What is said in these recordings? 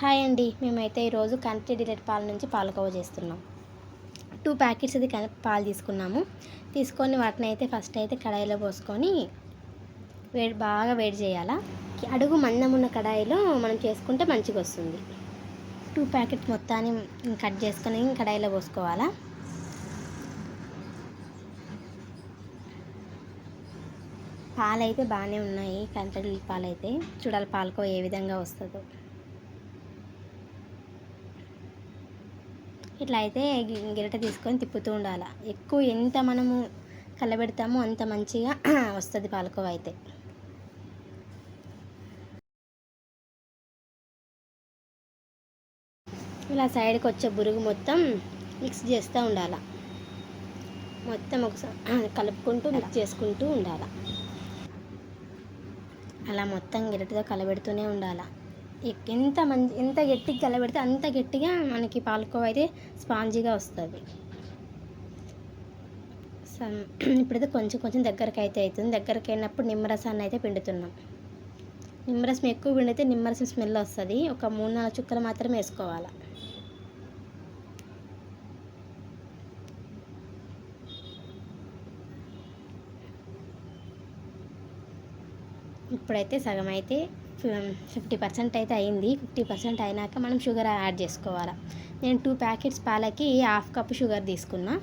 Hi అండి. మేమైతే ఈరోజు కనెక్ట్ డిలెట్ పాల నుంచి పాలకోవ చేస్తున్నాం. టూ ప్యాకెట్స్ అది పాలు తీసుకున్నాము. తీసుకొని వాటిని అయితే ఫస్ట్ అయితే కడాయిలో పోసుకొని వేడి బాగా వేడి చేయాలా. అడుగు మందం ఉన్న కడాయిలో మనం చేసుకుంటే మంచిగా వస్తుంది. టూ ప్యాకెట్స్ మొత్తాన్ని కట్ చేసుకొని కడాయిలో పోసుకోవాలా. పాలైతే బాగానే ఉన్నాయి. కంటడి పాలైతే. చూడాలి పాలకో ఏ విధంగా వస్తుందో. ఇట్లా అయితే గిరట తీసుకొని తిప్పుతూ ఉండాలి. ఎక్కువ ఎంత మనము కలబెడతామో అంత మంచిగా వస్తుంది పాలకోవ అయితే. ఇలా సైడ్కి వచ్చే బురుగు మొత్తం మిక్స్ చేస్తూ ఉండాలి. మొత్తం ఒకసారి కలుపుకుంటూ మిక్స్ చేసుకుంటూ ఉండాలి. అలా మొత్తం గిరటితో కలబెడుతూనే ఉండాలి. ఎంత మంచి ఎంత గట్టిగా కలబెడితే అంత గట్టిగా మనకి పాలకోవ అయితే స్పాంజీగా వస్తుంది. ఇప్పుడైతే కొంచెం కొంచెం దగ్గరకి అయితే అవుతుంది దగ్గరకి అయినప్పుడు నిమ్మరసాన్ని అయితే పిండుతున్నాం. నిమ్మరసం ఎక్కువ పిండితే నిమ్మరసం స్మెల్ వస్తుంది. ఒక మూడు నాలుగు చుక్కలు మాత్రమే వేసుకోవాలి. ఇప్పుడైతే సగం అయితే ఫిఫ్టీ పర్సెంట్ అయితే అయింది. ఫిఫ్టీ పర్సెంట్ అయినాక మనం షుగర్ యాడ్ చేసుకోవాలి. నేను టూ ప్యాకెట్స్ పాలకి హాఫ్ కప్ షుగర్ తీసుకున్నా.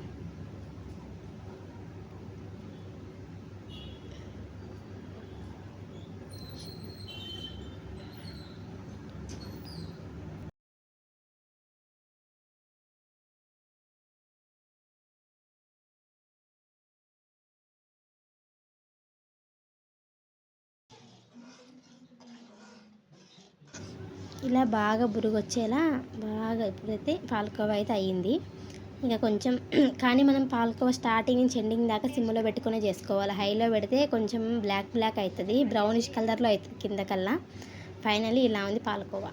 ఇలా బాగా బురుగొచ్చేలా బాగా ఇప్పుడైతే పాలకోవా అయితే అయ్యింది. ఇంకా కొంచెం కానీ మనం పాలకోవ స్టార్టింగ్ నుంచి ఎండింగ్ దాకా సిమ్లో పెట్టుకునే చేసుకోవాలి. హైలో పెడితే కొంచెం బ్లాక్ బ్లాక్ అవుతుంది బ్రౌనిష్ కలర్లో అవుతుంది కిందకల్లా ఫైనలీ ఇలా ఉంది పాలకోవా.